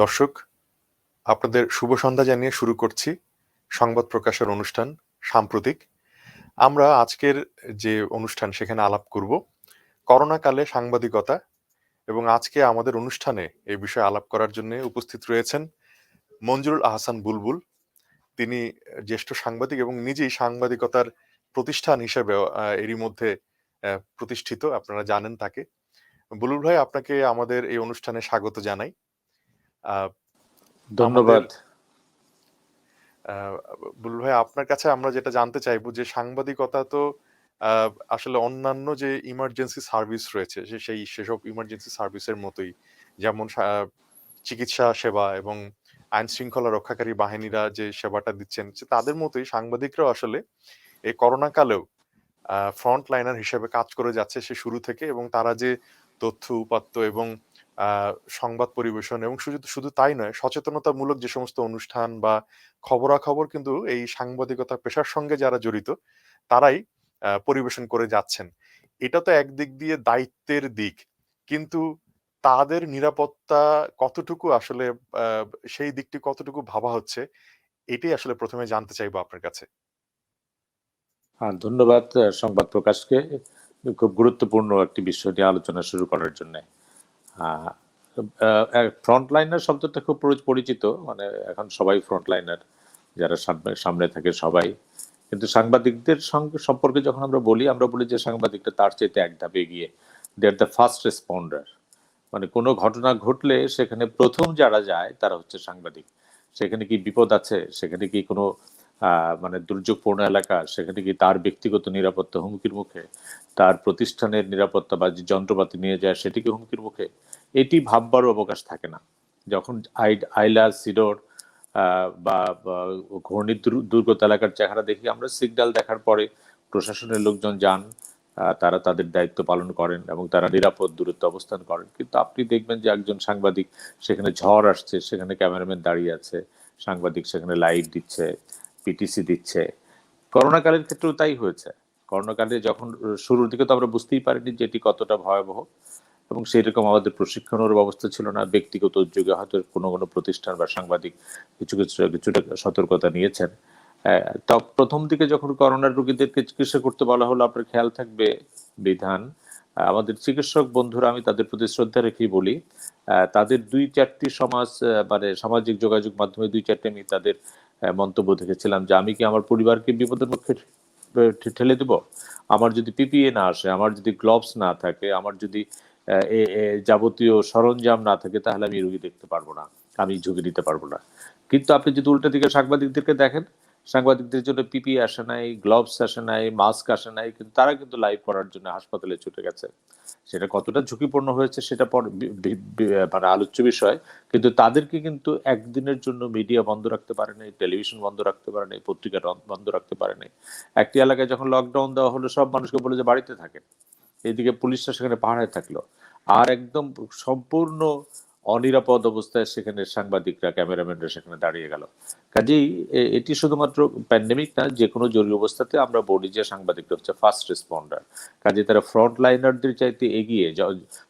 দর্শক, আপনাদের শুভ সন্ধ্যা জানিয়ে শুরু করছি সংবাদ প্রকাশের অনুষ্ঠান সাম্প্রতিক। আমরা আজকের যে অনুষ্ঠান সেখানে আলাপ করব, করোনাকালে সাংবাদিকতা এবং আজকে আমাদের অনুষ্ঠানে এই বিষয়ে আলাপ করার জন্য উপস্থিত রয়েছেন মঞ্জুরুল আহসান বুলবুল। তিনি জ্যেষ্ঠ সাংবাদিক এবং নিজেই সাংবাদিকতার প্রতিষ্ঠান হিসেবে এরই মধ্যে প্রতিষ্ঠিত, আপনারা জানেন তাকে। বুলুল ভাই, আপনাকে আমাদের এই অনুষ্ঠানে স্বাগত জানাই। ধন্যবাদ। বুলবুল ভাই আপনার কাছে আমরা যেটা জানতে চাইব যে সাংবাদিকতা তো আসলে অন্যান্য যে ইমার্জেন্সি সার্ভিস রয়েছে সেই সেসব ইমার্জেন্সি সার্ভিসের মতোই। যেমন চিকিৎসা সেবা এবং আইন শৃঙ্খলা রক্ষাকারী বাহিনীরা যে সেবাটা দিচ্ছেন তাদের মতোই সাংবাদিকরাও আসলে এই করোনা কালেও ফ্রন্ট লাইনার হিসেবে কাজ করে যাচ্ছে সে শুরু থেকে এবং তারা যে তথ্য উপাত্ত এবং সংবাদ পরিবেশন এবং শুধু শুধু তাই নয়, সচেতনতামূলক যে সমস্ত অনুষ্ঠান বা খবরাখবর কিন্তু এই সাংবাদিকতা পেশার সঙ্গে যারা জড়িত, তারাই পরিবেশন করে যাচ্ছেন। এটা তো একদিক দিয়ে দায়িত্বের দিক, কিন্তু তাদের নিরাপত্তা কতটুকু আসলে সেই দিকটি কতটুকু ভাবা হচ্ছে, এটাই আসলে প্রথমে জানতে চাইব আপনার কাছে। হ্যাঁ ধন্যবাদ সংবাদ প্রকাশকে। খুব গুরুত্বপূর্ণ একটি বিষয় নিয়ে আলোচনা শুরু করার জন্য। ফ্রন্টলাইনার শব্দটা খুব পরিচিত মানে এখন সবাই ফ্রন্টলাইনার যারা সামনে থাকে সবাই। কিন্তু সাংবাদিকদের সঙ্গে, সম্পর্কে যখন আমরা বলি আমরা বলি যে সাংবাদিকটা তার চাইতে এক ধাপে এগিয়ে। They are the first responder মানে কোনো ঘটনা ঘটলে সেখানে প্রথম যারা যায়, তারা হচ্ছে সাংবাদিক। সেখানে কি বিপদ আছে? সেখানে কি কোনো মানে দুর্যোগপূর্ণ এলাকা, সেখানে কি তার ব্যক্তিগত নিরাপত্তা হুমকির মুখে? তার প্রতিষ্ঠানের নিরাপত্তা বা যে যন্ত্রপাতি নিয়ে যায়, সেটি কি হুমকির মুখে? এটি ভাববারও অবকাশ থাকে না। যখন আই- আইলা, সিডোর বা ঘূর্ণি দুর্গত এলাকার চেহারা দেখি, আমরা সিগন্যাল দেখার পরে প্রশাসনের লোকজন যান তারা তাদের দায়িত্ব পালন করেন এবং তারা নিরাপদ দূরত্ব অবস্থান করেন। কিন্তু আপনি দেখবেন যে একজন সাংবাদিক, সেখানে ঝড় আসছে, সেখানে ক্যামেরাম্যান দাঁড়িয়ে আছে, সাংবাদিক সেখানে লাইট দিচ্ছে পিটিসি দিচ্ছে। করোনাকালের ক্ষেত্রেও তাই হয়েছে। করোনাকালে যখন শুরুর দিকে তো আমরা বুঝতেই পারিনি যে এটি কতটা ভয়াবহ এবং সেই রকম আমাদের প্রশিক্ষণের ব্যবস্থা ছিল না। ব্যক্তিগত উদ্যোগে হয়তো কোনো কোনো প্রতিষ্ঠান বা সাংবাদিক কিছু কিছু, কিছুটা সতর্কতা নিয়েছেন। তা প্রথম দিকে যখন করোনার রোগীদেরকে চিকিৎসা করতে বলা হলো, আপনার খেয়াল থাকবে বিধান আমাদের চিকিৎসক বন্ধুরা, আমি তাদের প্রতি শ্রদ্ধা রেখেই বলি তাদের দুই, চারটি সমাজ মানে সামাজিক যোগাযোগ মাধ্যমে দুই, চারটি আমি তাদের মন্তব্য দেখেছিলাম যে আমি কি আমার পরিবারকে বিপদের পক্ষে ঠেলে দেব? আমার যদি পিপিএ না আসে, আমার যদি গ্লোভস না থাকে, আমার যদি যাবতীয় সরঞ্জাম না থাকে, তাহলে আমি রুগী দেখতে পারব না, আমি ঝুঁকি নিতে পারব না। কিন্তু আপনি যদি উল্টা দিকে সাংবাদিকদেরকে দেখেন সাংবাদিকদের জন্য পিপি আসে নাই, গ্লোভস আসে নাই, মাস্ক আসে নাই, কিন্তু তারা কিন্তু লাইভ করার জন্য হাসপাতালে ছুটে গেছে। সেটা কতটা ঝুঁকিপূর্ণ হয়েছে সেটা পর মানে আলোচ্য বিষয়, কিন্তু তাদেরকে কিন্তু একদিনের জন্য মিডিয়া বন্ধ রাখতে পারে নাই টেলিভিশন বন্ধ রাখতে পারে নাই, পত্রিকা বন্ধ রাখতে পারে নাই। একটি এলাকায় যখন লকডাউন দেওয়া হলো, সব মানুষকে বলে যে বাড়িতে থাকেন। এদিকে পুলিশরা সেখানে পাহাড়ে থাকল। আর একদম সম্পূর্ণ অনিরাপদ অবস্থায় সেখানে সাংবাদিকরা, ক্যামেরাম্যানরা সেখানে দাঁড়িয়ে গেল। কাজেই এটি শুধুমাত্র প্যান্ডেমিক না যে কোনো জরুরি অবস্থাতে আমরা বলি যে সাংবাদিকরা হচ্ছে ফার্স্ট রেসপন্ডার কাজে তারা ফ্রন্ট লাইনারদের চাইতে এগিয়ে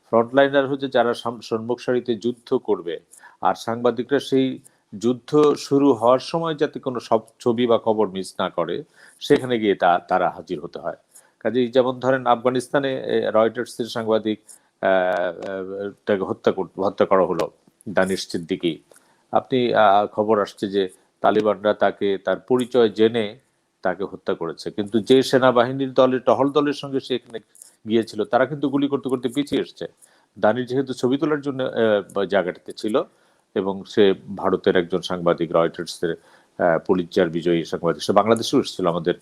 ফ্রন্ট লাইনার হচ্ছে যারা সাম- সম্মুখ সারিতে যুদ্ধ করবে। আর সাংবাদিকরা সেই যুদ্ধ শুরু হওয়ার সময় যাতে কোনো সব ছবি বা খবর মিস না করে, সেখানে গিয়ে তা, তারা হাজির হতে হয়। কাজেই যেমন ধরেন আফগানিস্তানে রয়টার্সের সাংবাদিক তাকে হত্যা হত্যা করা হলো, দানিশ সিদ্দিকি। আপনি খবর আসছে যে তালিবানরা তাকে, তার পরিচয় জেনে তাকে হত্যা করেছে। কিন্তু যে সেনাবাহিনীর দলের টহল দলের সঙ্গে সে এখানে গিয়েছিল, তারা কিন্তু গুলি করতে করতে পিছিয়ে এসছে। দানির যেহেতু ছবি তোলার জন্য জায়গাটাতে ছিল এবং সে ভারতের একজন সাংবাদিক, রয়টার্সের পুলিচার বিজয়ী সাংবাদিক, সে বাংলাদেশেও এসেছিল। আমাদের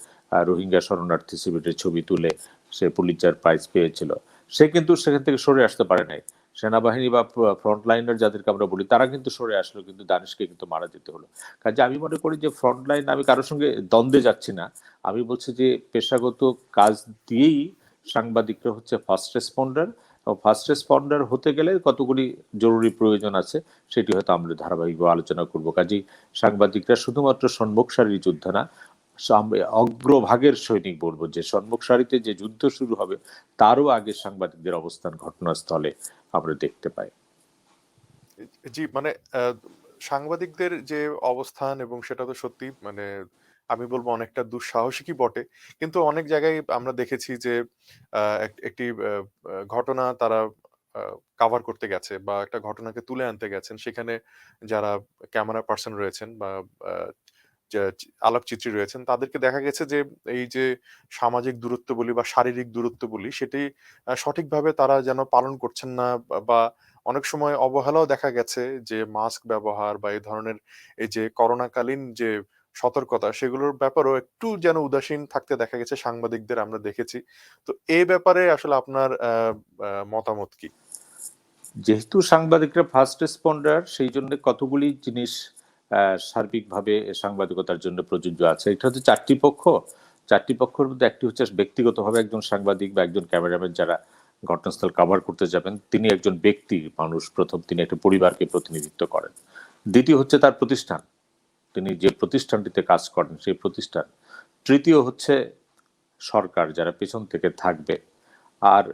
রোহিঙ্গা শরণার্থী শিবিরের ছবি তুলে সে পুলিচার প্রাইজ পেয়েছিল। সে কিন্তু সেখান থেকে সরে আসতে পারে নাই। সেনাবাহিনী বা ফ্রন্টলাইনার যাদেরকে আমরা বলি, তারা কিন্তু সরে আসলো, কিন্তু দানিশকে কিন্তু মারা যেতে হলো। কাজে আমি মনে করি যে ফ্রন্টলাইন, আমি কারোর সঙ্গে দ্বন্দ্বে যাচ্ছি না। আমি বলছি যে পেশাগত কাজ দিয়েই সাংবাদিকরা হচ্ছে ফার্স্ট রেসপন্ডার এবং ফার্স্ট রেসপন্ডার হতে গেলে কতগুলি জরুরি প্রয়োজন আছে, সেটি হয়তো আমরা ধারাবাহিকভাবে আলোচনা করব। কাজেই সাংবাদিকরা শুধুমাত্র সম্মুখ সারির যোদ্ধা না অগ্রভাগের সৈনিক বলব যে সম্মুখ সারিতে যে যুদ্ধ শুরু হবে তারও আগে সাংবাদিকদের অবস্থান ঘটনাস্থলে আমরা দেখতে পাই জি, মানে সাংবাদিকদের যে অবস্থান এবং সেটা তো সত্যি মানে আমি বলব অনেকটা দুঃসাহসিকই বটে। কিন্তু অনেক জায়গায় আমরা দেখেছি যে এক একটি ঘটনা তারা কভার করতে গেছে বা একটা ঘটনাকে তুলে আনতে গেছেন। সেখানে যারা ক্যামেরা পারসন রয়েছেন বা আলোকচিত্রী রয়েছেন, তাদেরকে দেখা গেছে যে এই যে সামাজিক দূরত্ব বলি বা শারীরিক দূরত্ব বলি সেটি সঠিকভাবে তারা যেন পালন করছেন না বা অনেক সময় অবহেলাও দেখা গেছে যে মাস্ক ব্যবহার বা এই ধরনের এই যে করোনাকালীন যে সতর্কতা, সেগুলোর ব্যাপারেও একটু যেন উদাসীন থাকতে দেখা গেছে সাংবাদিকদের, আমরা দেখেছি। তো এ ব্যাপারে আসলে আপনার মতামত কি? যেহেতু সাংবাদিকরা ফার্স্ট রেসপন্ডার সেই জন্য কতগুলি জিনিস সার্বিকভাবে সাংবাদিকতার জন্য প্রযোজ্য আছে। এটা হচ্ছে চারটি পক্ষ। ৪ টি পক্ষের মধ্যে একটি হচ্ছে ব্যক্তিগতভাবে একজন সাংবাদিক বা একজন ক্যামেরাম্যান যারা ঘটনাস্থল কভার করতে যাবেন, তিনি একজন ব্যক্তি মানুষ প্রথম তিনি একটা পরিবারকে প্রতিনিধিত্ব করেন। দ্বিতীয় হচ্ছে তার প্রতিষ্ঠান। তিনি যে প্রতিষ্ঠানটিতে কাজ করেন সেই প্রতিষ্ঠান। তৃতীয় হচ্ছে সরকার যারা পেছন থেকে থাকবে। আর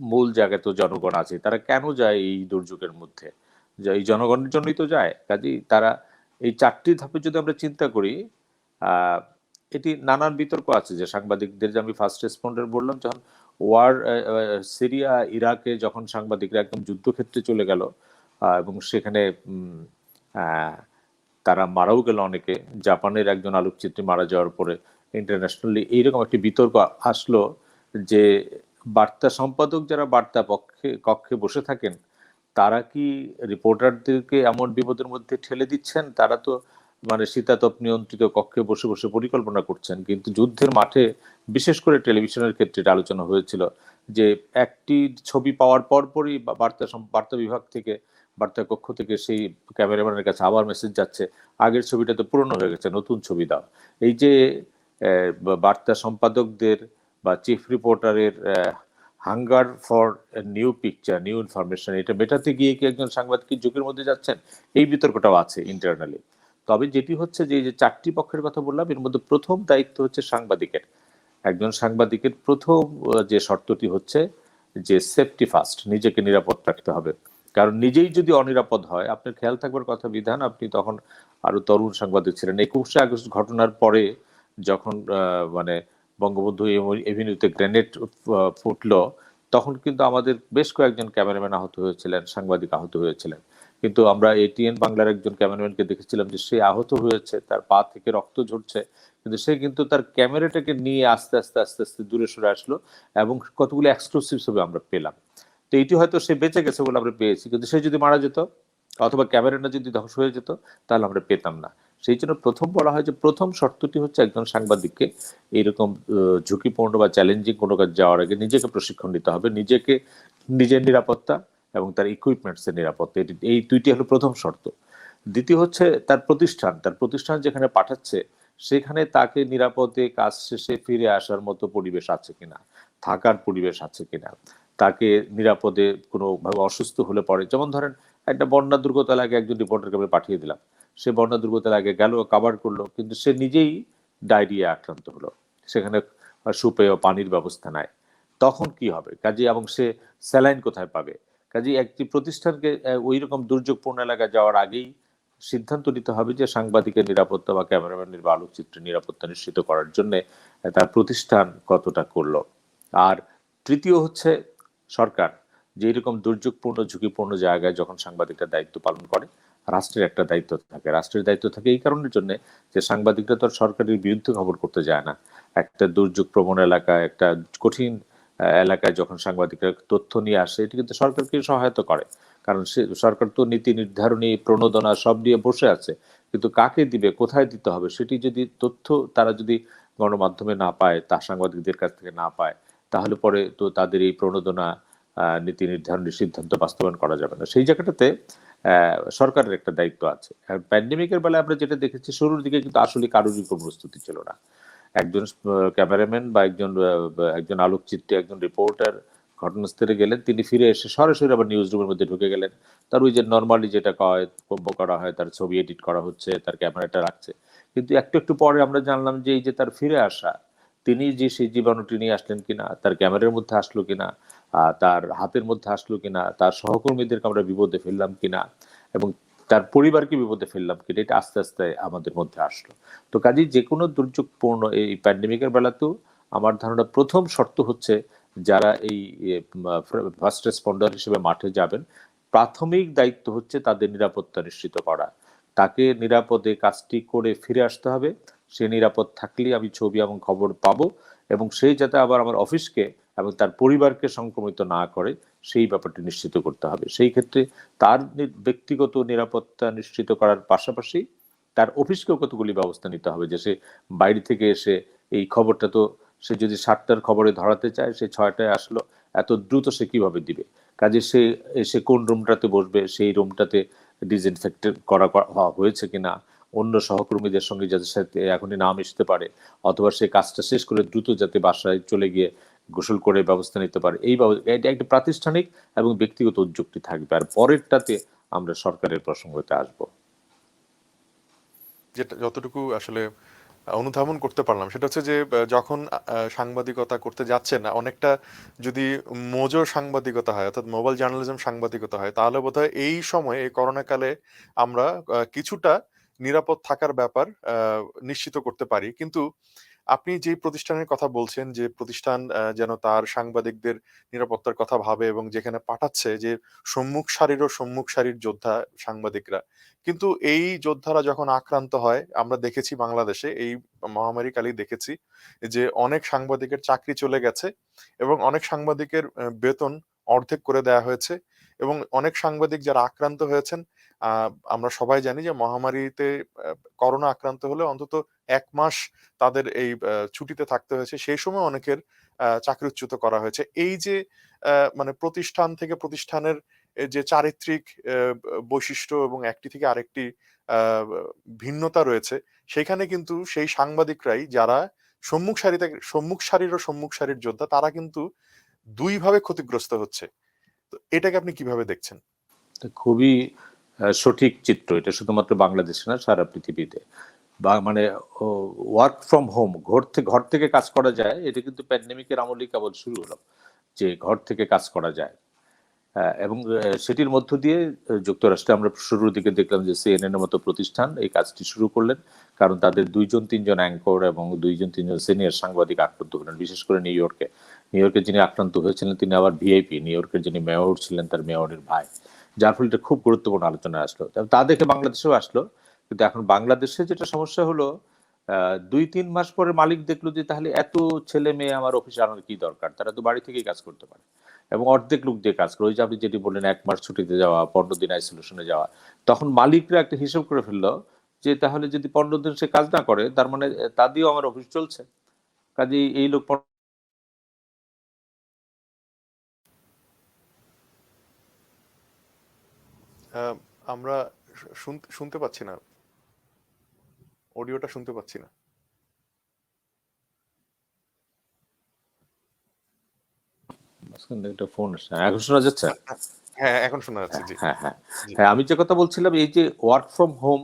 মূল জায়গায় তো জনগণ আছে। তারা কেন যায় এই দুর্যোগের মধ্যে? এই জনগণের জন্যই তো যায়। কাজেই তারা এই চারটি ধাপে যদি আমরা চিন্তা করি, এটি নানান বিতর্ক আছে যে সাংবাদিকদের যে আমি ফার্স্ট রেসপন্ডার বললাম যখন ওয়ার সিরিয়া, ইরাকে যখন সাংবাদিকরা একদম যুদ্ধক্ষেত্রে চলে গেল এবং সেখানে তারা মারাও গেল অনেকে। জাপানের একজন আলোকচিত্রী মারা যাওয়ার পরে ইন্টারন্যাশনালি এইরকম একটি বিতর্ক আসলো যে বার্তা সম্পাদক যারা বার্তা পক্ষে কক্ষে বসে থাকেন, তারা কি রিপোর্টারদেরকে এমন বিপদের মধ্যে ঠেলে দিচ্ছেন? তারা তো মানে শীতাতপ নিয়ন্ত্রিত কক্ষে বসে, বসে পরিকল্পনা করছেন। কিন্তু যুদ্ধের মাঠে বিশেষ করে টেলিভিশনের ক্ষেত্রে আলোচনা হয়েছিল যে একটি ছবি পাওয়ার পরপরই বার্তা বার্তা বিভাগ থেকে বার্তা কক্ষ থেকে সেই ক্যামেরাম্যানের কাছে আবার মেসেজ যাচ্ছে, আগের ছবিটা তো পুরনো হয়ে গেছে, নতুন ছবি দাও। এই যে বার্তা সম্পাদকদের বা chief রিপোর্টারের hunger for new picture, new information এটা মেটাতে গিয়ে কি একজন সাংবাদিক ঝুঁকির মধ্যে যাচ্ছেন? এই বিতর্কটাও আছে ইন্টারনালি। তবে যেটি হচ্ছে যে যে চারটি পক্ষের কথা বললাম এর মধ্যে প্রথম দায়িত্ব হচ্ছে সাংবাদিকের। একজন সাংবাদিকের প্রথম যে শর্তটি হচ্ছে যে সেফটি ফার্স্ট নিজেকে নিরাপদ রাখতে হবে। কারণ নিজেই যদি অনিরাপদ হয়, আপনার খেয়াল থাকবার কথা বিধান আপনি তখন আরও তরুণ সাংবাদিক ছিলেন। ২১শে আগস্ট ঘটনার পরে যখন মানে বঙ্গবন্ধু এভ এভিনিউতে গ্রেনেড ফুটলো, তখন কিন্তু আমাদের বেশ কয়েকজন ক্যামেরাম্যান আহত হয়েছিলেন, সাংবাদিক আহত হয়েছিলেন। কিন্তু আমরা এটিএন বাংলার একজন ক্যামেরাম্যানকে দেখেছিলাম যে সে আহত হয়েছে, তার পা থেকে রক্ত ঝরছে। কিন্তু সে কিন্তু তার ক্যামেরাটাকে নিয়ে আস্তে, আস্তে, আস্তে, আস্তে দূরে সরে আসলো এবং কতগুলো এক্সক্লুসিভ ছবি আমরা পেলাম। তো এটি হয়তো সে বেঁচে গেছে বলে আমরা পেয়েছি। কিন্তু সে যদি মারা যেত অথবা ক্যামেরাটা যদি ধ্বংস হয়ে যেত তাহলে আমরা পেতাম না। সেইজন্য ১ম বলা হয় যে প্রথম শর্তটি হচ্ছে একজন সাংবাদিককে এইরকম ঝুঁকিপূর্ণ বা চ্যালেঞ্জিং কোনো কাজে যাওয়ার আগে নিজেকে প্রশিক্ষণ নিতে হবে। নিজেকে, নিজের নিরাপত্তা এবং তার ইকুইপমেন্টস এর নিরাপত্তা। এটি, এই ২ টি হলো ১ম শর্ত। দ্বিতীয় হচ্ছে তার প্রতিষ্ঠান। তার প্রতিষ্ঠান যেখানে পাঠাচ্ছে, সেখানে তাকে নিরাপদে কাজ শেষে ফিরে আসার মতো পরিবেশ আছে কিনা? থাকার পরিবেশ আছে কিনা? তাকে নিরাপদে কোনোভাবে অসুস্থ হলে পরে যেমন ধরেন, একটা বন্যা দুর্গত এলাকায় একজন রিপোর্টারকে আমরা পাঠিয়ে দিলাম। সে বন্যা দুর্গতের আগে গেল, কভার করল। কিন্তু সে নিজেই ডায়রিয়া আক্রান্ত হলো। সেখানে সুপেয় পানির ব্যবস্থা নাই। তখন কি হবে? কাজে এবং সে স্যালাইন কোথায় পাবে? কাজেই একটি প্রতিষ্ঠানকে ওই রকম দুর্যোগপূর্ণ এলাকায় যাওয়ার আগেই সিদ্ধান্ত নিতে হবে যে সাংবাদিকের নিরাপত্তা বা ক্যামেরাম্যানের বা আলোকচিত্রের নিরাপত্তা নিশ্চিত করার জন্যে তার প্রতিষ্ঠান কতটা করল। আর তৃতীয় হচ্ছে সরকার যে এরকম দুর্যোগপূর্ণ ঝুঁকিপূর্ণ জায়গায় যখন সাংবাদিকরা দায়িত্ব পালন করে, রাষ্ট্রের একটা দায়িত্ব থাকে। রাষ্ট্রের দায়িত্ব থাকে এই কারণের জন্যে যে সাংবাদিকরা তো সরকারের বিরুদ্ধে খবর করতে যায় না। একটা দুর্যোগ প্রবণ এলাকায়, একটা কঠিন এলাকায় যখন সাংবাদিকরা তথ্য নিয়ে আসে এটি কিন্তু সরকারকে সহায়তা করে। কারণ সে সরকার তো নীতি নির্ধারণী, প্রণোদনা সব নিয়ে বসে আছে। কিন্তু কাকে দিবে, কোথায় দিতে হবে সেটি যদি তথ্য তারা যদি গণমাধ্যমে না পায়, তা সাংবাদিকদের কাছ থেকে না পায়, তাহলে পরে তো তাদের এই প্রণোদনা নীতি নির্ধারণী সিদ্ধান্ত বাস্তবায়ন করা যাবে না। সেই জায়গাটাতে সরকারের একটা দায়িত্ব আছে। প্যান্ডেমিকের বেলায় আমরা যেটা দেখেছি শুরুর দিকে কিন্তু আসলে কারোরই কোনো প্রস্তুতি ছিল না। একজন ক্যামেরাম্যান বা একজন একজন আলোকচিত্রী, একজন রিপোর্টার ঘটনাস্থলে গেলেন। তিনি ফিরে এসে সরাসরি আবার নিউজ রুমের মধ্যে ঢুকে গেলেন। তার ওই যে নরমালি যেটা কব্য করা হয়, তার ছবি এডিট করা হচ্ছে, তার ক্যামেরাটা রাখছে। কিন্তু একটু, একটু পরে আমরা জানলাম যে এই যে তার ফিরে আসা, তিনি যে সেই জীবাণুটি নিয়ে আসলেন কিনা, তার ক্যামেরার মধ্যে আসলো কিনা, তার হাতের মধ্যে আসলো কিনা, তার সহকর্মীদেরকে আমরা বিপদে ফেললাম কিনা এবং তার পরিবারকে বিপদে ফেললাম কিনা এটা আস্তে আস্তে আমাদের মধ্যে আসলো। তো কাজেই যে কোনো দুর্যোগপূর্ণ এই প্যান্ডেমিকের বেলাতেও আমার ধারণা প্রথম শর্ত হচ্ছে যারা এই ফার্স্ট রেসপন্ডার হিসেবে মাঠে যাবেন প্রাথমিক দায়িত্ব হচ্ছে তাদের নিরাপত্তা নিশ্চিত করা। তাকে নিরাপদে কাজটি করে ফিরে আসতে হবে। সে নিরাপদ থাকলেই আমি ছবি এবং খবর পাবো এবং সেই যাতে আবার আমার অফিসকে এবং তার পরিবারকে সংক্রমিত না করে, সেই ব্যাপারটি নিশ্চিত করতে হবে। সেই ক্ষেত্রে তার ব্যক্তিগত নিরাপত্তা নিশ্চিত করার পাশাপাশি তার অফিসকেও কতগুলি ব্যবস্থা নিতে হবে যে সে বাইরে থেকে এসে এই খবরটা তো সে যদি সাতটার খবরে ধরাতে চায়, সে ছয়টায় আসলো, এত দ্রুত সে কীভাবে দিবে? কাজে সে এসে কোন রুমটাতে বসবে, সেই রুমটাতে ডিসইনফেক্টেড করা হয়েছে কিনা? অন্য সহকর্মীদের সঙ্গে যাতে সাথে এখনই না মিশতে পারে, অথবা সে কাজটা শেষ করে দ্রুত যাতে বাসায় চলে গিয়ে গোসল করে ব্যবস্থা নিতে পারে। এই এটা একটা প্রাতিষ্ঠানিক এবং ব্যক্তিগত উদ্যোগটি থাকবে। আর পরেরটাতে আমরা সরকারের প্রসঙ্গতে আসব। যেটা, যতটুকু আসলে অনুধাবন করতে পারলাম, সেটা হচ্ছে যে যখন সাংবাদিকতা করতে যাচ্ছেন না অনেকটা যদি মোজো সাংবাদিকতা হয়, অর্থাৎ মোবাইল জার্নালিজম সাংবাদিকতা হয়, তাহলে বোধহয় এই সময়ে, এই করোনাকালে আমরা কিছুটা নিরাপদ থাকার ব্যাপার নিশ্চিত করতে পারি। কিন্তু আপনি যে প্রতিষ্ঠানের কথা বলছেন, যে প্রতিষ্ঠান যেন তার সাংবাদিকদের নিরাপত্তার কথা ভাবে এবং যেখানে পাঠাচ্ছে যে সম্মুখ সারির ও সম্মুখ সারির যোদ্ধা সাংবাদিকরা। কিন্তু এই যোদ্ধারা যখন আক্রান্ত হয়, আমরা দেখেছি বাংলাদেশে, এই মহামারী কালেই দেখেছি, যে অনেক সাংবাদিকের চাকরি চলে গেছে এবং অনেক সাংবাদিকের বেতন অর্ধেক করে দেয়া হয়েছে এবং অনেক সাংবাদিক যারা আক্রান্ত হয়েছেন আমরা সবাই জানি যে মহামারীতে করোনা আক্রান্ত হলে অন্তত এক মাস তাদের এই ছুটিতে থাকতে হয়েছে। সেই সময় অনেকের চাকরিচ্যুত করা হয়েছে। এই যে মানে প্রতিষ্ঠান থেকে প্রতিষ্ঠানের যে চারিত্রিক বৈশিষ্ট্য এবং একটি থেকে আরেকটি ভিন্নতা রয়েছে, সেখানে কিন্তু সেই সাংবাদিকরাই যারা সম্মুখ সারিতে সম্মুখ সারির ও সম্মুখ সারির যোদ্ধা, তারা কিন্তু দুইভাবে ক্ষতিগ্রস্ত হচ্ছে। তো এটাকে আপনি কীভাবে দেখছেন? খুবই সঠিক চিত্র। এটা শুধুমাত্র বাংলাদেশে না, সারা পৃথিবীতে। বা মানে ওয়ার্ক ফ্রম হোম ঘর থেকে ঘর থেকে কাজ করা যায়, এটা কিন্তু প্যান্ডেমিকের আমলেই কেবল শুরু হলো, যে ঘর থেকে কাজ করা যায়। এবং সেটির মধ্য দিয়ে যুক্তরাষ্ট্রে আমরা শুরুর দিকে দেখলাম যে সিএনএন এর মতো প্রতিষ্ঠান এই কাজটি শুরু করলেন, কারণ তাদের দুইজন, তিনজন অ্যাঙ্কর এবং দুইজন, তিনজন সিনিয়র সাংবাদিক আক্রান্ত হলেন, বিশেষ করে নিউ ইয়র্কে। নিউ ইয়র্কে যিনি আক্রান্ত হয়েছিলেন, তিনি আবার ভিআইপি নিউ ইয়র্কের যিনি মেয়র ছিলেন, তার মেয়রের ভাই। যার ফলে এটা খুব গুরুত্বপূর্ণ আলোচনায় আসলো। তা দেখে বাংলাদেশেও আসলো। কিন্তু এখন বাংলাদেশে যেটা সমস্যা হলো দুই তিন মাস পরে মালিক দেখল যে তাহলে এত ছেলে মেয়ে আমার অফিসে আনার কি দরকার? তারা তো বাড়ি থেকেই কাজ করতে পারে। এবং অর্ধেক লোক দিয়ে কাজ করে। ওই যে আপনি যেটি বললেন, এক মাস ছুটিতে যাওয়া, পনেরো দিন আইসোলেশনে যাওয়া, তখন মালিকরা একটা হিসেব করে ফেলল যে তাহলে যদি পনেরো দিন সে কাজ না করে, তার মানে তা দিয়েও আমার অফিস চলছে। কাজে এই লোক পনেরো আহ, আমরা শুনতে পাচ্ছি না। অডিওটা শুনতে পাচ্ছি না। একটা ফোন এখন শোনা যাচ্ছে? হ্যাঁ এখন শোনা যাচ্ছে জি। হ্যাঁ হ্যাঁ হ্যাঁ আমি যে কথা বলছিলাম এই যে ওয়ার্ক ফ্রম হোম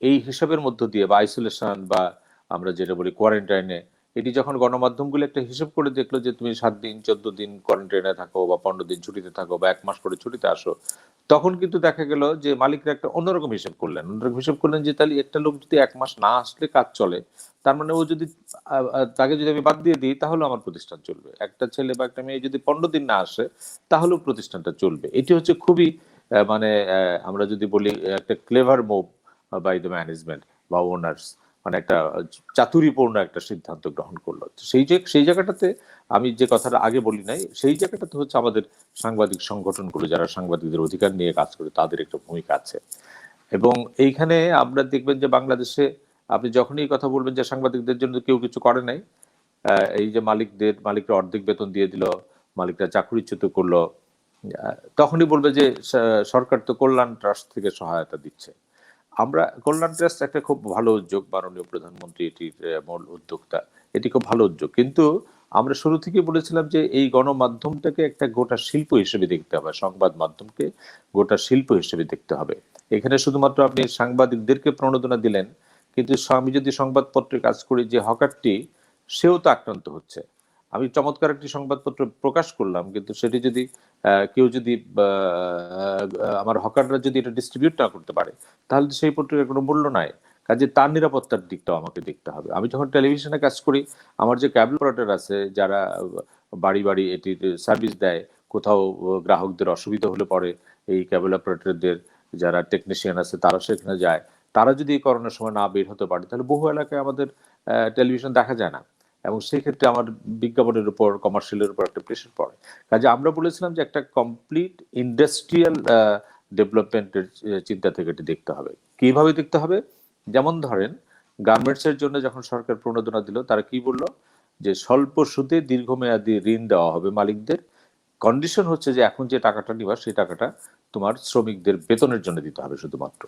এই হিসাবের মধ্য দিয়ে বা আইসোলেশন বা আমরা যেটা বলি কোয়ারেন্টাইনে এটি যখন গণমাধ্যমগুলো একটা হিসাব করে দেখল যে তুমি সাত দিন, চোদ্দ দিন কোয়ারেন্টাইনে থাকো বা পনেরো দিন ছুটিতে থাকো বা এক মাস করে ছুটিতে আসো, তখন কিন্তু দেখা গেল যে মালিকরা একটা অন্যরকম হিসাব করলেন। অন্যরকম হিসাব করলেন যে তাহলে একটা লোক যদি এক মাস না আসলে কাজ চলে, তার মানে ও যদি তাকে যদি আমি বাদ দিয়ে দিই, তাহলে আমার প্রতিষ্ঠান চলবে। একটা ছেলে বা একটা মেয়ে যদি পনেরো দিন না আসে, তাহলেও প্রতিষ্ঠানটা চলবে। এটি হচ্ছে খুবই মানে আমরা যদি বলি, একটা clever move by the management বা ওনার্স মানে একটা চাতুরিপূর্ণ একটা সিদ্ধান্ত গ্রহণ করল। সেই যে, সেই জায়গাটাতে আমি যে কথাটা আগে বলি নাই, সেই জায়গাটাতে হচ্ছে আমাদের সাংবাদিক সংগঠনগুলো, যারা সাংবাদিকদের অধিকার নিয়ে কাজ করে, তাদের একটা ভূমিকা আছে। এবং এইখানে আমরা দেখবেন যে বাংলাদেশে আপনি যখনই কথা বলবেন যে সাংবাদিকদের জন্য কেউ কিছু করে নাই এই যে মালিকদের, মালিকরা অর্ধেক বেতন দিয়ে দিল, মালিকরা চাকরিচ্যুত করল তখনই বলবে যে সরকার তো কল্যাণ ট্রাস্ট থেকে সহায়তা দিচ্ছে। আমরা কল্যাণ ট্রাস্ট একটা খুব ভালো উদ্যোগ মাননীয় প্রধানমন্ত্রী এটির মূল উদ্যোক্তা। এটি খুব ভালো উদ্যোগ। কিন্তু আমরা শুরু থেকে বলেছিলাম যে এই গণমাধ্যমটাকে একটা গোটা শিল্প হিসেবে দেখতে হবে, সংবাদ মাধ্যমকে গোটা শিল্প হিসেবে দেখতে হবে। এখানে শুধুমাত্র আপনি সাংবাদিকদেরকে প্রণোদনা দিলেন, কিন্তু আমি যদি সংবাদপত্রে কাজ করি যে হকারটি, সেও তো আক্রান্ত হচ্ছে। আমি চমৎকার একটি সংবাদপত্র প্রকাশ করলাম, কিন্তু সেটি যদি কেউ যদি আমার হকাররা যদি এটা ডিস্ট্রিবিউট না করতে পারে, তাহলে সেই পত্রিকার কোনো মূল্য নাই। কাজে তার নিরাপত্তার দিকটাও আমাকে দেখতে হবে। আমি যখন টেলিভিশনে কাজ করি, আমার যে ক্যাবল অপারেটর আছে, যারা বাড়ি বাড়ি এটির সার্ভিস দেয়, কোথাও গ্রাহকদের অসুবিধা হলে পরে এই ক্যাবল অপারেটরদের যারা টেকনিশিয়ান আছে, তারা সেখানে যায়। তারা যদি করোনার সময় না বের হতে পারে, তাহলে বহু এলাকায় আমাদের টেলিভিশন দেখা যায় না। এবং সেই ক্ষেত্রে আমার বিজ্ঞাপনের উপর কমার্শিয়ালের উপর একটা প্রেশার পড়ে। কাজে আমরা বলেছিলাম যে একটা কমপ্লিট ইন্ডাস্ট্রিয়াল ডেভেলপমেন্টের চিন্তা থেকে এটি দেখতে হবে। কীভাবে দেখতে হবে? যেমন ধরেন গার্মেন্টসের জন্য যখন সরকার প্রণোদনা দিল, তারা কি বলল? যে স্বল্প সুদে দীর্ঘমেয়াদী ঋণ দেওয়া হবে মালিকদের। কন্ডিশন হচ্ছে যে এখন যে টাকাটা নিবা, সেই টাকাটা তোমার শ্রমিকদের বেতনের জন্য দিতে হবে শুধুমাত্র।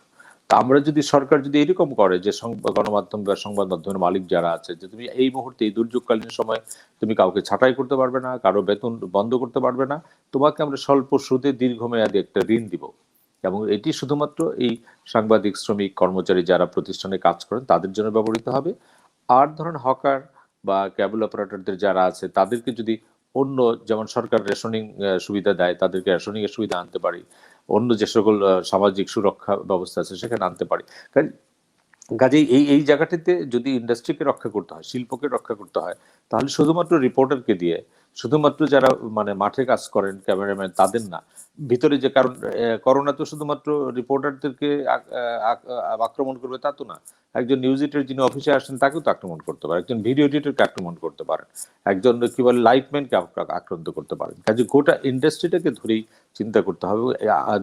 তা আমরা যদি সরকার যদি এরকম করে যে গণমাধ্যম বা সংবাদ মাধ্যমের মালিক যারা আছে, যে তুমি এই মুহূর্তে এই দুর্যোগকালীন সময় তুমি কাউকে ছাঁটাই করতে পারবে না, কারও বেতন বন্ধ করতে পারবে না, তোমাকে আমরা স্বল্প সুদে দীর্ঘমেয়াদী একটা ঋণ দিব। এবং এটি শুধুমাত্র এই সাংবাদিক, শ্রমিক, কর্মচারী যারা প্রতিষ্ঠানে কাজ করেন, তাদের জন্য ব্যবহৃত হবে। আর ধরেন হকার বা ক্যাবল অপারেটরদের যারা আছে, তাদেরকে যদি অন্য, যেমন সরকার রেশনিং সুবিধা দেয়, তাদেরকে রেশনিং এর সুবিধা আনতে পারি। অন্য যে সকল সামাজিক সুরক্ষা ব্যবস্থা আছে সেখানে আনতে পারি। কাজে- কাজেই এই এই জায়গাটিতে যদি ইন্ডাস্ট্রিকে রক্ষা করতে হয়, শিল্পকে রক্ষা করতে হয়, তাহলে শুধুমাত্র রিপোর্টারকে দিয়ে, শুধুমাত্র যারা মানে মাঠে কাজ করেন ক্যামেরাম্যান তাদের না। ভিতরে যে কারণ করোনা তো শুধুমাত্র রিপোর্টারদেরকে আক্রমণ করবে তা তো না। একজন নিউজ এডিটর যিনি অফিসে আসেন, তাকেও তো আক্রমণ করতে পারে। একজন ভিডিও এডিটরকে আক্রমণ করতে পারেন। একজন কি বলে লাইটম্যানকে আক্রান্ত করতে পারেন। কাজে গোটা ইন্ডাস্ট্রিটাকে ধরেই চিন্তা করতে হবে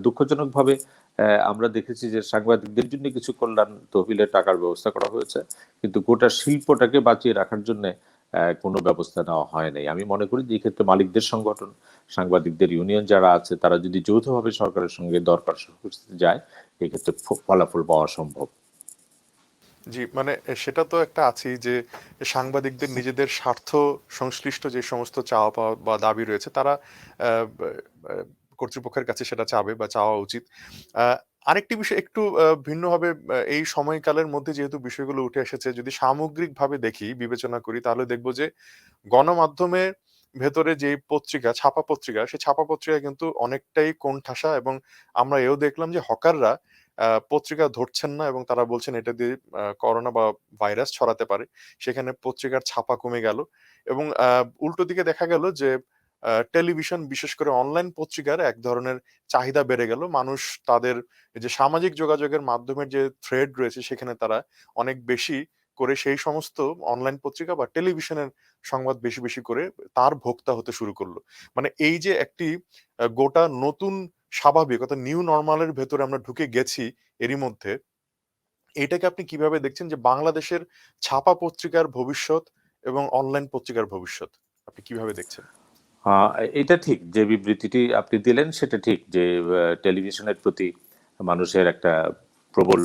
দুঃখজনকভাবে আমরা দেখেছি যে সাংবাদিকদের জন্য কিছু কল্যাণ তহবিলের টাকার ব্যবস্থা করা হয়েছে, কিন্তু গোটা শিল্পটাকে বাঁচিয়ে রাখার জন্য কোনো ব্যবস্থা নেওয়া হয় নাই। আমি মনে করি যে ক্ষেত্রে মালিকদের সংগঠন, সাংবাদিকদের ইউনিয়ন যারা আছে, তারা যদি যৌথভাবে সরকারের সঙ্গে দরকার যায় এক্ষেত্রে ক্ষেত্রে ফলাফল পাওয়া সম্ভব। জি মানে সেটা তো একটা আছেই যে সাংবাদিকদের নিজেদের স্বার্থ সংশ্লিষ্ট যে সমস্ত চাওয়া পাওয়া বা দাবি রয়েছে, তারা কর্তৃপক্ষের কাছে সেটা চাবে বা চাওয়া উচিত। আরেকটি বিষয় একটু ভিন্নভাবে এই সময়কালের মধ্যে যেহেতু বিষয়গুলো উঠে এসেছে, যদি সামগ্রিকভাবে দেখি, বিবেচনা করি, তাহলে দেখব যে গণমাধ্যমের ভেতরে যে পত্রিকা, ছাপা পত্রিকা সেই ছাপা পত্রিকা কিন্তু অনেকটাই কোণঠাসা এবং আমরা এও দেখলাম যে হকাররা পত্রিকা ধরছেন না এবং তারা বলছেন এটা দিয়ে করোনা বা ভাইরাস ছড়াতে পারে। সেখানে পত্রিকার ছাপা কমে গেল এবং উল্টো দিকে দেখা গেল যে টেলিভিশন, বিশেষ করে অনলাইন পত্রিকার এক ধরনের চাহিদা বেড়ে গেল। মানুষ তাদের যে সামাজিক যোগাযোগের মাধ্যমের যে থ্রেড রয়েছে, সেখানে তারা অনেক বেশি করে সেই সমস্ত অনলাইন পত্রিকা বা টেলিভিশনের সংবাদ বেশি বেশি করে তার ভোক্তা হতে শুরু করল। মানে এই যে একটি গোটা নতুন স্বাভাবিক অর্থাৎ নিউ নর্মালের ভেতরে আমরা ঢুকে গেছি এরই মধ্যে, এটাকে আপনি কীভাবে দেখছেন যে বাংলাদেশের ছাপা পত্রিকার ভবিষ্যৎ এবং অনলাইন পত্রিকার ভবিষ্যৎ? আপনি কীভাবে দেখছেন? এটা ঠিক যে বিবৃতিটি আপনি দিলেন, সেটা ঠিক যে টেলিভিশনের প্রতি মানুষের একটা প্রবল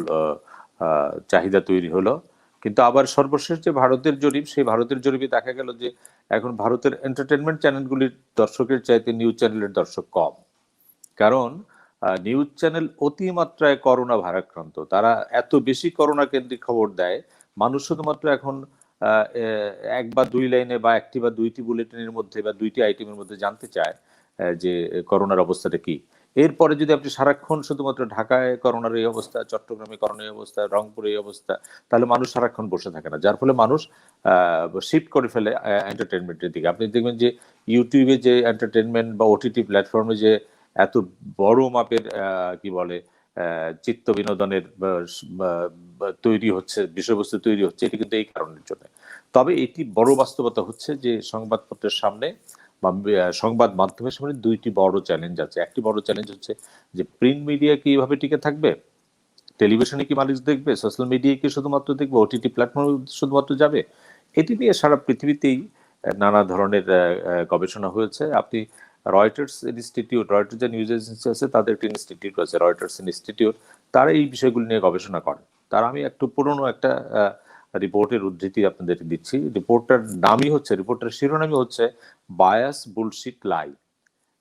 চাহিদা তৈরি হলো। কিন্তু আবার সর্বশেষ যে ভারতের জরিপ, সেই ভারতের জরিপে দেখা গেল যে, এখন ভারতের এন্টারটেনমেন্ট চ্যানেলগুলির দর্শকের চাইতে নিউজ চ্যানেলের দর্শক কম। কারণ নিউজ চ্যানেল অতিমাত্রায় করোনা ভারাক্রান্ত। তারা এত বেশি করোনা কেন্দ্রিক খবর দেয়, মানুষ শুধুমাত্র এখন এক বা দুই লাইনে বা একটি বা দুইটি বুলেটিনের মধ্যে বা দুইটি আইটেমের মধ্যে জানতে চায় যে করোনার অবস্থাটা কি। এরপরে যদি আপনি সারাক্ষণ শুধুমাত্র ঢাকায় করোনার এই অবস্থা, চট্টগ্রামে করোনার অবস্থা, রংপুরে এই অবস্থা, তাহলে মানুষ সারাক্ষণ বসে থাকে না। যার ফলে মানুষ শিফট করে ফেলে এন্টারটেনমেন্টের দিকে। আপনি দেখবেন যে ইউটিউবে যে এন্টারটেনমেন্ট বা ওটিটি প্ল্যাটফর্মে যে এত বড় মাপের কি বলে চিত্ত বিনোদনের তৈরি হচ্ছে, বিষয়বস্তু তৈরি হচ্ছে, এটি কিন্তু এই কারণের জন্য। তবে এটি বড় বাস্তবতা হচ্ছে যে সংবাদপত্রের সামনে সংবাদ মাধ্যমের সামনে দুইটি বড় চ্যালেঞ্জ আছে। একটি বড় চ্যালেঞ্জ হচ্ছে যে প্রিন্ট মিডিয়া কি এভাবে টিকে থাকবে? টেলিভিশনে কি মানুষ দেখবে? সোশ্যাল মিডিয়ায় কি শুধুমাত্র দেখবে? ওটিটি প্ল্যাটফর্মে শুধুমাত্র যাবে? এটি নিয়ে সারা পৃথিবীতেই নানা ধরনের গবেষণা হয়েছে। আপনি রয়টার্স ইনস্টিটিউট রয়টার্স যে নিউজ এজেন্সি আছে, তাদের একটি ইনস্টিটিউট আছে রয়টার্স ইনস্টিটিউট তারা এই বিষয়গুলি নিয়ে গবেষণা করে। তারা আমি একটু পুরনো একটা রিপোর্টের উদ্ধৃতি আপনাদের দিচ্ছি। রিপোর্টটার নামই হচ্ছে রিপোর্টের শিরোনামই হচ্ছে বায়াস বুলশিট লাই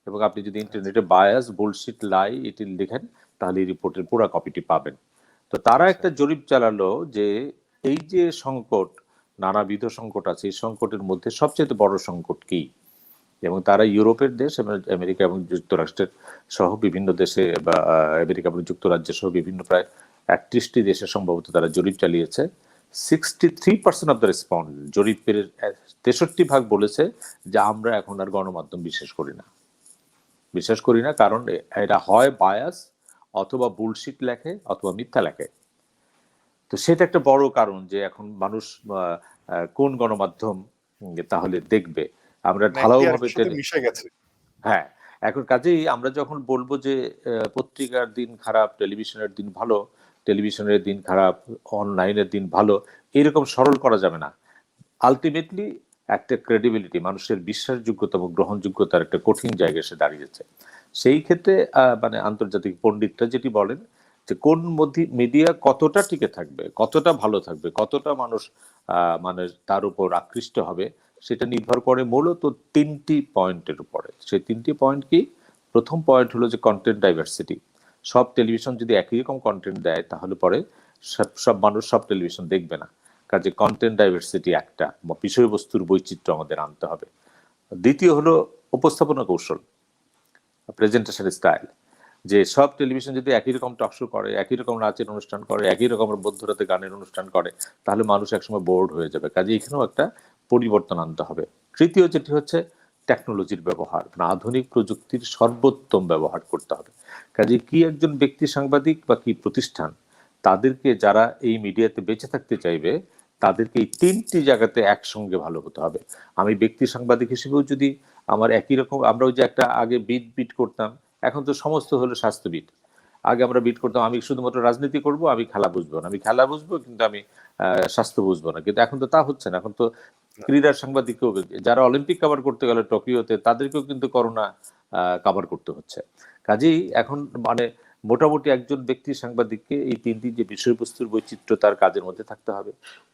এবং আপনি যদি ইন্টারনেটে বায়াস বুলশিট লাই এটি লিখেন, তাহলে এই রিপোর্টের পুরো কপিটি পাবেন। তো তারা একটা জরিপ চালালো যে এই যে সংকট, নানাবিধ সংকট আছে, এই সংকটের মধ্যে সবচেয়ে বড় সংকট কি? এবং তারা ইউরোপের দেশ আমেরিকা এবং যুক্তরাষ্ট্রের সহ বিভিন্ন দেশে বা আমেরিকা এবং যুক্তরাজ্য সহ বিভিন্ন প্রায় একত্রিশটি দেশে সম্ভবত তারা জরিপ চালিয়েছে। Sixty three percent of the respond জরিপের তেষট্টি ভাগ বলেছে যে আমরা এখন আর গণমাধ্যম বিশ্বাস করি না। বিশ্বাস করি না কারণ এটা হয় বায়াস অথবা বুলশিট লেখে অথবা মিথ্যা লেখে। তো সেটা একটা বড় কারণ যে এখন মানুষ কোন গণমাধ্যম তাহলে দেখবে। আমরা মানে ঢালাও ভাবে মিশে গেছে। হ্যাঁ এখন কাজেই আমরা যখন বলব যে পত্রিকার দিন খারাপ টেলিভিশনের দিন ভালো টেলিভিশনের দিন খারাপ অনলাইনের দিন ভালো এরকম সরল করা যাবে না। আলটিমেটলি একটা ক্রেডিবিলিটি মানুষের বিশ্বাসযোগ্যতা এবং গ্রহণযোগ্যতার একটা কঠিন জায়গায় এসে দাঁড়িয়েছে সেই ক্ষেত্রে আহ, মানে আন্তর্জাতিক পণ্ডিতরা যেটি বলেন যে কোন মধ্যে মিডিয়া কতটা টিকে থাকবে কতটা ভালো থাকবে কতটা মানুষ আহ, মানে তার উপর আকৃষ্ট হবে সেটা নির্ভর করে মূলত তিনটি পয়েন্টের উপরে। সেই তিনটি পয়েন্ট কি? প্রথম পয়েন্ট হলো যে কন্টেন্ট ডাইভার্সিটি সব টেলিভিশন যদি একই রকম কন্টেন্ট দেয়, তাহলে পরে সব সব মানুষ সব টেলিভিশন দেখবে না। কাজে কন্টেন্ট ডাইভার্সিটি একটা বিষয়বস্তুর বৈচিত্র্য আমাদের আনতে হবে। দ্বিতীয় হলো উপস্থাপনা কৌশল প্রেজেন্টেশন স্টাইল যে সব টেলিভিশন যদি একই রকম টকশো করে, একই রকম নাচের অনুষ্ঠান করে, একই রকম মধ্যরাতে গানের অনুষ্ঠান করে, তাহলে মানুষ একসময় বোর্ড হয়ে যাবে। কাজে এখানেও একটা পরিবর্তন আনতে হবে। তৃতীয় যেটি হচ্ছে টেকনোলজির ব্যবহার মানে আধুনিক প্রযুক্তির সর্বোত্তম ব্যবহার করতে হবে। কাজে কি একজন ব্যক্তি সাংবাদিক বা কি প্রতিষ্ঠান, তাদেরকে যারা এই মিডিয়াতে বেঁচে থাকতে চাইবে, তাদেরকে এই তিনটি জায়গাতে একসঙ্গে ভালো হতে হবে। আমি ব্যক্তি সাংবাদিক হিসেবেও যদি আমার একই রকম, আমরা ওই যে একটা আগে বিট বিট করতাম, এখন তো সমস্ত হলো স্বাস্থ্যবিদ। আগে আমরা বিট করতাম, আমি শুধুমাত্র রাজনীতি করব, আমি খেলা বুঝব না। আমি খেলা বুঝব, কিন্তু আমি স্বাস্থ্য বুঝব না। কিন্তু এখন তো তা হচ্ছে না। এখন তো ক্রীড়ার সাংবাদিকও যারা অলিম্পিক কভার করতে গেল টোকিওতে, তাদেরকেও কিন্তু করোনা কভার করতে হচ্ছে। কাজেই এখন মানে মোটামুটি একজন ব্যক্তি সাংবাদিককে এই তিনটি যে বিষয়বস্তুর বৈচিত্র্য তার কাজের মধ্যে থাকতে হবে।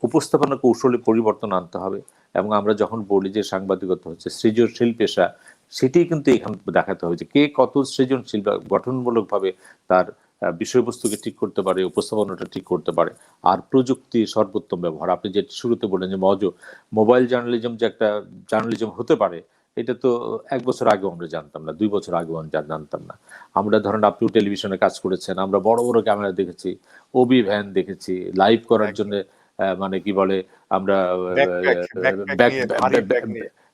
উপস্থাপনা কৌশলে পরিবর্তন আনতে হবে এবং আমরা যখন বলি যে সাংবাদিকতা হচ্ছে সৃজনশীল পেশা সেটি কিন্তু এখান দেখাতে হবে যে কে কত সৃজনশীল বা গঠনমূলকভাবে তার বিষয়বস্তুকে ঠিক করতে পারে উপস্থাপনাটা ঠিক করতে পারে আর প্রযুক্তি সর্বোত্তম ব্যবহার। আপনি যে শুরুতে বললেন যে মজ মোবাইল জার্নালিজম যে একটা জার্নালিজম হতে পারে এটা তো এক বছর আগেও আমরা জানতাম না দুই বছর আগেও আমরা জানতাম না। আমরা ধরেন আপনিও টেলিভিশনে কাজ করেছেন আমরা বড় বড় ক্যামেরা দেখেছি ওবি ভ্যান দেখেছি লাইভ করার জন্য মানে কি বলে আমরা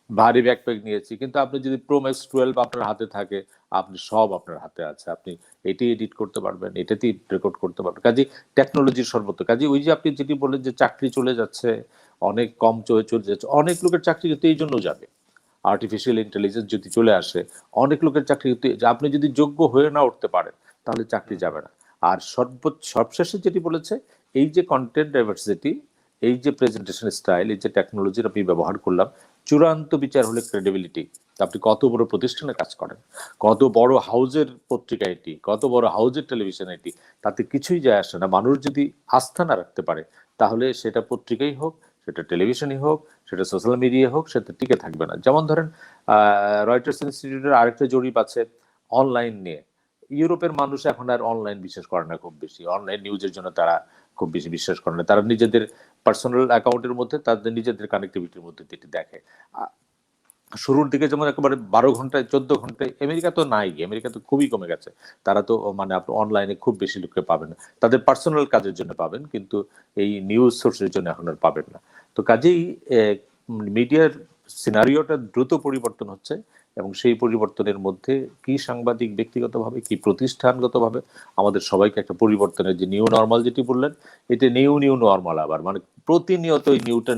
ভারী। ব্যাকপ্যাক নিয়েছি। কিন্তু আপনি যদি প্রো ম্যাক্স টুয়েলভ আপনার হাতে থাকে আপনি সব আপনার হাতে আছে। আপনি এটি এডিট করতে পারবেন এটাতেই রেকর্ড করতে পারবেন। কাজে টেকনোলজির সর্বত্র। কাজে ওই যে আপনি যেটি বললেন যে চাকরি চলে যাচ্ছে অনেক কম চলে চলে যাচ্ছে অনেক লোকের চাকরি কিন্তু এই জন্য যাবে। আর্টিফিশিয়াল ইন্টেলিজেন্স যদি চলে আসে অনেক লোকের চাকরি আপনি যদি যোগ্য হয়ে না উঠতে পারেন তাহলে চাকরি যাবে না। আর সর্বোচ্চ সবশেষে যেটি বলেছে এই যে কন্টেন্ট ডাইভার্সিটি এই যে প্রেজেন্টেশন স্টাইল এই যে টেকনোলজির আপনি ব্যবহার করলাম চূড়ান্ত বিচার হলে ক্রেডিবিলিটি আপনি কত বড় প্রতিষ্ঠানে কাজ করেন? কত বড় হাউজের পত্রিকা এটি? কত বড় হাউজের টেলিভিশন এটি? তাতে কিছুই যায় আসে না। মানুষ যদি আস্থা না রাখতে পারে, তাহলে সেটা পত্রিকাই হোক, সেটা টেলিভিশনই হোক, সেটা সোশ্যাল মিডিয়া হোক, সেটা টিকে থাকবে না। যেমন ধরেন রয়টার্স ইনস্টিটিউটের আরেকটা জরিপ আছে অনলাইন নিয়ে। ইউরোপের মানুষ এখন আর অনলাইন বিশ্বাস করে না খুব বেশি। অনলাইন নিউজের জন্য তারা খুব বেশি বিশ্বাস করে না। তারা নিজেদের পার্সোনাল অ্যাকাউন্টের মধ্যে তাদের নিজেদের কানেক্টিভিটির মধ্যে যেটি দেখে। শুরুর দিকে যেমন একেবারে বারো ঘন্টায়, চোদ্দ ঘন্টায়, আমেরিকা তো নাই, আমেরিকা তো খুবই কমে গেছে। তারা তো মানে আপনি অনলাইনে খুব বেশি লোককে পাবেন না। তাদের পার্সোনাল কাজের জন্য পাবেন, কিন্তু এই নিউজ সোর্সের জন্য এখন আর পাবেন না। তো কাজেই মিডিয়ার সিনারিওটা দ্রুত পরিবর্তন হচ্ছে এবং সেই পরিবর্তনের মধ্যে কি সাংবাদিক ব্যক্তিগতভাবে, কি প্রতিষ্ঠানগতভাবে আমাদের সবাইকে একটা পরিবর্তনের যে নিউ নর্মাল যেটি বললেন এটা নিউ নিউ নর্মাল আবার মানে প্রতিনিয়ত এই নিউটা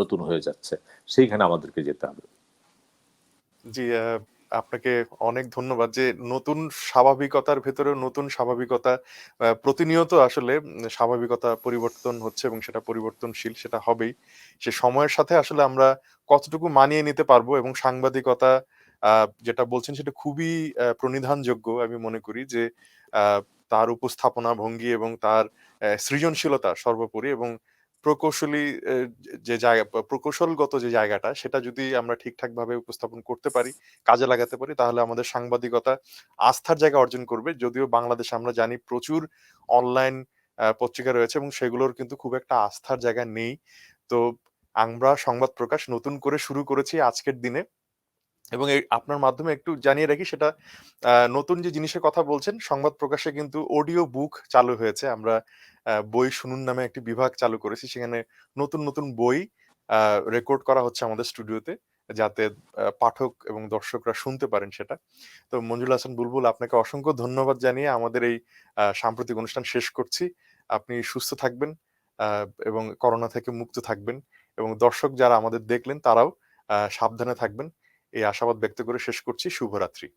নতুন হয়ে যাচ্ছে, সেইখানে আমাদেরকে যেতে হবে। জি আপনাকে অনেক ধন্যবাদ যে নতুন স্বাভাবিকতার ভেতরেও নতুন স্বাভাবিকতা প্রতিনিয়ত আসলে স্বাভাবিকতা পরিবর্তন হচ্ছে এবং সেটা পরিবর্তনশীল সেটা হবেই। সে সময়ের সাথে আসলে আমরা কতটুকু মানিয়ে নিতে পারব এবং সাংবাদিকতা যেটা বলছেন সেটা খুবই প্রণিধানযোগ্য আমি মনে করি যে তার উপস্থাপনা ভঙ্গি এবং তার সৃজনশীলতা সর্বোপরি এবং প্রকৌশলী যে জায়গা প্রকৌশলগত যে জায়গাটা, সেটা যদি আমরা ঠিকঠাক ভাবে উপস্থাপন করতে পারি, কাজে লাগাতে পারি, তাহলে আমাদের সাংবাদিকতা আস্থার জায়গা অর্জন করবে যদিও বাংলাদেশে আমরা জানি প্রচুর অনলাইন পত্রিকা রয়েছে এবং সেগুলোর কিন্তু খুব একটা আস্থার জায়গা নেই তো আমরা সংবাদ প্রকাশ নতুন করে শুরু করেছি আজকের দিনে এবং আপনার মাধ্যমে একটু জানিয়ে রাখি, সেটা নতুন যে জিনিসের কথা বলছেন, সংবাদ প্রকাশে কিন্তু অডিও বুক চালু হয়েছে। আমরা বই শুনুন নামে একটি বিভাগ চালু করেছি। সেখানে নতুন, নতুন বই রেকর্ড করা হচ্ছে আমাদের স্টুডিওতে। যাতে পাঠক এবং দর্শকরা শুনতে পারেন সেটা। তো মঞ্জুল হাসান বুলবুল আপনাকে অসংখ্য ধন্যবাদ জানিয়ে আমাদের এই সাম্প্রতিক অনুষ্ঠান শেষ করছি। আপনি সুস্থ থাকবেন এবং করোনা থেকে মুক্ত থাকবেন এবং দর্শক যারা আমাদের দেখলেন তারাও সাবধানে থাকবেন। এই আশাবাদ ব্যক্ত করে শেষ করছি। শুভরাত্রি।